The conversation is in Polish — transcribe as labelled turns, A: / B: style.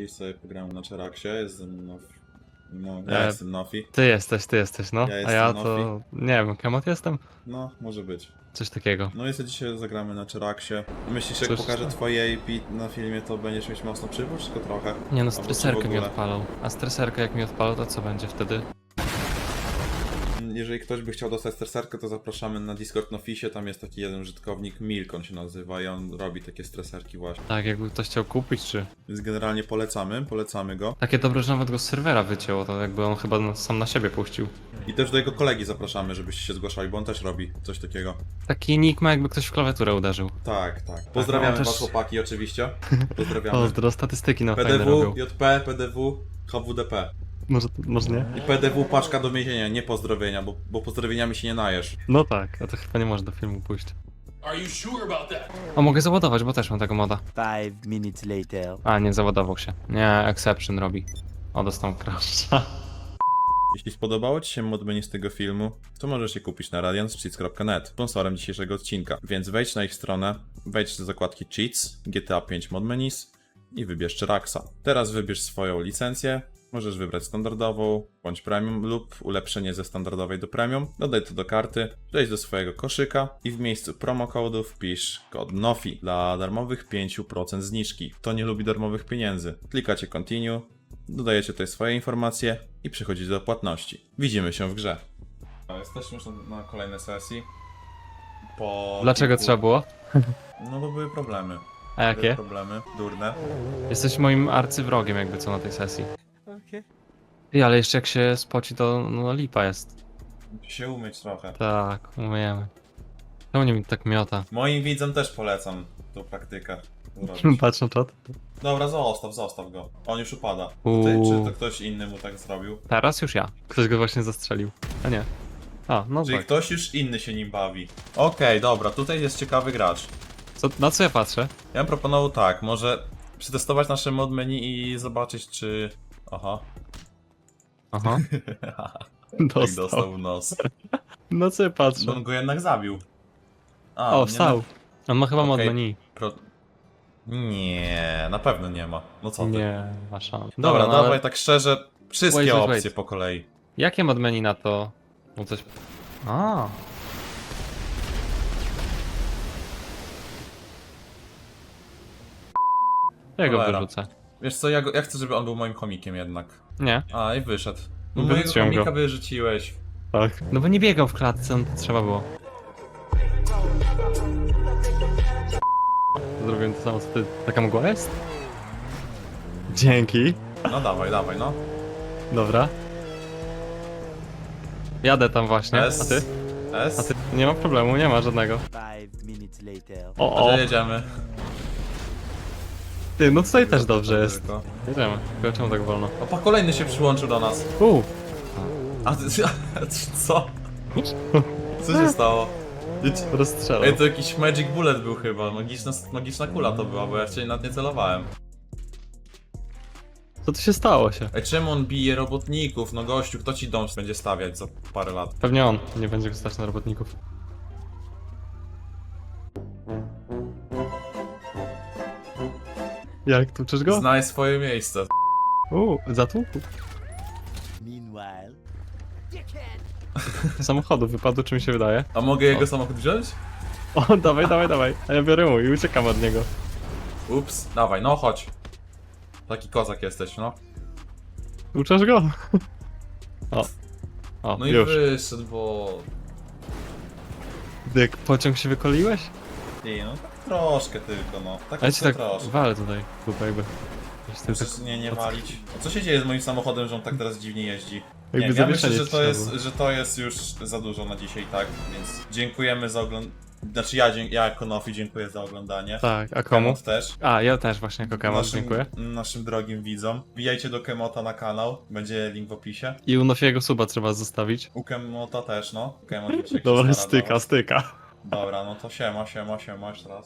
A: i sobie pograłem na Cheraksie, jestem Nofi. No, ja
B: E,
A: jestem Nofi.
B: Ty jesteś, ty jesteś, no.
A: Ja
B: A ja
A: jestem
B: to. Nie wiem, Kemot jestem?
A: No, może być.
B: Coś takiego.
A: No i sobie dzisiaj zagramy na Cheraksie. Myślisz, jak
B: Cóż,
A: pokażę
B: co?
A: twoje AP na filmie, to będziesz mieć mocno przypór, czy tylko trochę?
B: Nie no,
A: Albo czy w
B: streserkę mi
A: ogóle?
B: odpalał. A streserkę jak mi odpalał, to co będzie wtedy?
A: Jeżeli ktoś by chciał dostać streserkę, to zapraszamy na Discord Nofisie, tam jest taki jeden użytkownik, Milk on się nazywa i on robi takie streserki właśnie.
B: Tak, jakby ktoś chciał kupić, czy.
A: Więc generalnie polecamy, polecamy go.
B: Takie dobre, że nawet go z serwera wycięło, to jakby on chyba sam na siebie puścił.
A: I też do jego kolegi zapraszamy, żebyście się zgłaszali, bo on też robi coś takiego.
B: Taki nick ma jakby ktoś w klawiaturę uderzył.
A: Tak, tak. Pozdrawiamy
B: no, też-
A: was chłopaki oczywiście. Pozdrawiamy.
B: Pozdro, statystyki na
A: PDW,
B: robią.
A: JP, PDW, HWDP.
B: Może, może nie?
A: I PDW paczka do więzienia, nie pozdrowienia, bo, bo pozdrowieniami się nie najesz.
B: No tak, a to chyba nie może do filmu pójść.
C: Are you sure about that?
B: O, mogę załadować, bo też mam tego moda.
D: Five minutes later.
B: A, nie załadował się. Nie, exception robi. O, dostał crasha.
A: Jeśli spodobało Ci się mod menu z tego filmu, to możesz je kupić na radiancheats.net, sponsorem dzisiejszego odcinka. Więc wejdź na ich stronę, wejdź do zakładki Cheats, GTA 5 mod menus i wybierz Cheraxa. Teraz wybierz swoją licencję, możesz wybrać standardową, bądź premium lub ulepszenie ze standardowej do premium. Dodaj to do karty, wejdź do swojego koszyka i w miejscu promo kodu wpisz kod NOFI dla darmowych 5% zniżki. Kto nie lubi darmowych pieniędzy? Klikacie continue, Dodajecie tutaj swoje informacje i przechodzicie do płatności. Widzimy się w grze. Jesteśmy już na, na kolejnej sesji. Po
B: Dlaczego
A: kilku-
B: trzeba było?
A: No bo były problemy.
B: A
A: Były
B: jakie?
A: problemy, durne.
B: Jesteś moim arcywrogiem jakby co na tej sesji. I ale jeszcze jak się spoci to no lipa jest.
A: Musi się umyć trochę.
B: Tak, umiemy. Czemu nie mi tak miota?
A: Moim widzom też polecam tą praktykę. zrobić.
B: Patrz na czat.
A: Dobra, zostaw, zostaw go. On już upada.
B: Uuu.
A: Czy to ktoś inny mu tak zrobił?
B: Teraz już ja. Ktoś go właśnie zastrzelił. A nie. A, no
A: Czyli
B: tak.
A: ktoś już inny się nim bawi. Okej, dobra, tutaj jest ciekawy gracz.
B: Co, na co ja patrzę?
A: Ja bym proponował tak, może przetestować nasze mod menu i zobaczyć czy... Aha.
B: Aha.
A: Tak
B: Dostał.
A: dostał w nos.
B: Na co ja patrzę?
A: Bo on go jednak zabił. A,
B: O,
A: nie
B: wstał. On ma chyba mod
A: Okej.
B: menu.
A: Na... Pro... Nie, na pewno nie ma. No co ty?
B: Nie, ma szans.
A: Dobra,
B: no
A: dawaj
B: ale
A: tak szczerze, wszystkie
B: Wait, wait,
A: opcje
B: wait.
A: po kolei.
B: Jakie mod menu na to? No coś... A. Ja go
A: Cholera.
B: wyrzucę.
A: Wiesz co, ja, go, ja chcę, żeby on był moim komikiem jednak.
B: Nie.
A: A, i wyszedł. No
B: No
A: mojego
B: wyrzuciłem
A: komika wyrzuciłeś.
B: Tak. No bo nie biegał w klatce, on to trzeba było. Zrobiłem to samo co ty. Taka mgła jest? Dzięki.
A: No dawaj, dawaj, no.
B: Dobra. Jadę tam właśnie. A ty?
A: S.
B: A ty? Nie ma problemu, nie ma żadnego.
D: Five minutes later.
B: O, o.
A: jedziemy?
B: Ty, no tutaj też dobrze jest.
A: Tylko.
B: Jedziemy. Tylko czemu tak wolno?
A: Opa, kolejny się przyłączył do nas.
B: Uuu.
A: A ty, co? Co się stało? Jedź-
B: Rozstrzelał.
A: Ej, to jakiś Magic Bullet był chyba, magiczna, magiczna kula to była, bo ja wcześniej nad nie celowałem.
B: Co tu się stało się?
A: Ej, czemu on bije robotników? No gościu, kto ci dom będzie stawiać za parę lat?
B: Pewnie on. Nie będzie go stać na robotników. Jak, tłuczesz go?
A: Znaj swoje miejsce.
B: Uuu, zatłukł.
D: Meanwhile.
B: Z samochodu wypadł, czy mi się wydaje?
A: A mogę jego samochód wziąć?
B: O, dawaj, dawaj, dawaj. A ja biorę mu i uciekam od niego.
A: Ups, dawaj, no chodź. Taki kozak jesteś, no.
B: Tłuczesz go? O. O,
A: No i
B: już.
A: wyszedł, bo...
B: Jak pociąg się wykoliłeś?
A: No tak troszkę tylko, no. Tak,
B: A ja ci tak
A: troszkę.
B: walę tutaj, chyba jakby. Wiesz, ty
A: Przecież
B: tak-
A: nie, nie walić. A co się dzieje z moim samochodem, że on tak teraz dziwnie jeździ? Nie,
B: Jakby
A: ja myślę,
B: zawieszenie
A: że to, jest, że to jest już za dużo na dzisiaj, tak? Więc dziękujemy za oglądanie. Znaczy ja, dzie- ja jako Nofi dziękuję za oglądanie.
B: Tak, a komu?
A: Kemot też.
B: A, ja też właśnie jako kamat,
A: naszym,
B: dziękuję.
A: Naszym drogim widzom. Wbijajcie do Kemota na kanał, będzie link w opisie.
B: I u Nofiego suba trzeba zostawić.
A: U Kemota też, no. Kemot się
B: Dobra,
A: stara
B: styka, styka.
A: Dobra, no to siema, siema, siema jeszcze raz.